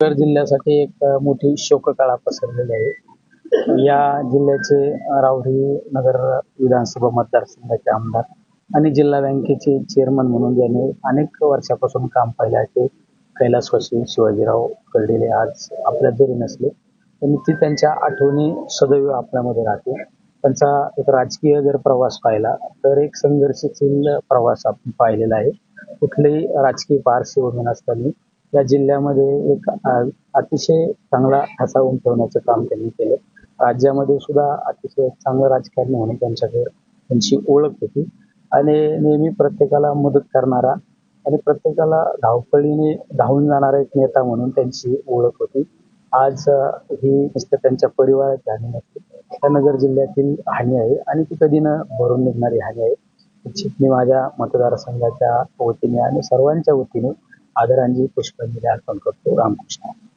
पालघर जिल्ह्यासाठी एक मोठी शोककळा पसरलेली आहे. या जिल्ह्याचे रावरी नगर विधानसभा मतदारसंघाचे आमदार आणि जिल्हा बँकेचे चेअरमन म्हणून ज्यांनी अनेक वर्षापासून काम पाहिले आहे ते कैलासवासी शिवाजीराव कर्डिले आज आपल्या घरी नसले. पण ती त्यांच्या आठवणी सदैव आपल्यामध्ये राहते त्यांचा एक राजकीय जर प्रवास पाहिला तर एक संघर्षशील प्रवास आपण पाहिलेला आहे. कुठलेही राजकीय पार्श्वभूमी नसताना या जिल्ह्यामध्ये एक अतिशय चांगला ठसा ठेवण्याचं काम त्यांनी केलं. राज्यामध्ये सुद्धा अतिशय चांगलं राजकारणी म्हणून त्यांच्याकडे त्यांची ओळख होती. आणि नेहमी प्रत्येकाला मदत करणारा आणि प्रत्येकाला धावपळीने धावून जाणारा एक नेता म्हणून त्यांची ओळख होती. आज ही नुसतं त्यांच्या परिवाराची हानी नसते त्यानगर जिल्ह्यातील हानी आहे आणि ती कधी न भरून निघणारी हानी आहे. निश्चित मी माझ्या मतदारसंघाच्या वतीने आणि सर्वांच्या वतीने आदरांजली पुष्पांजली अर्पण करतो. रामकृष्ण.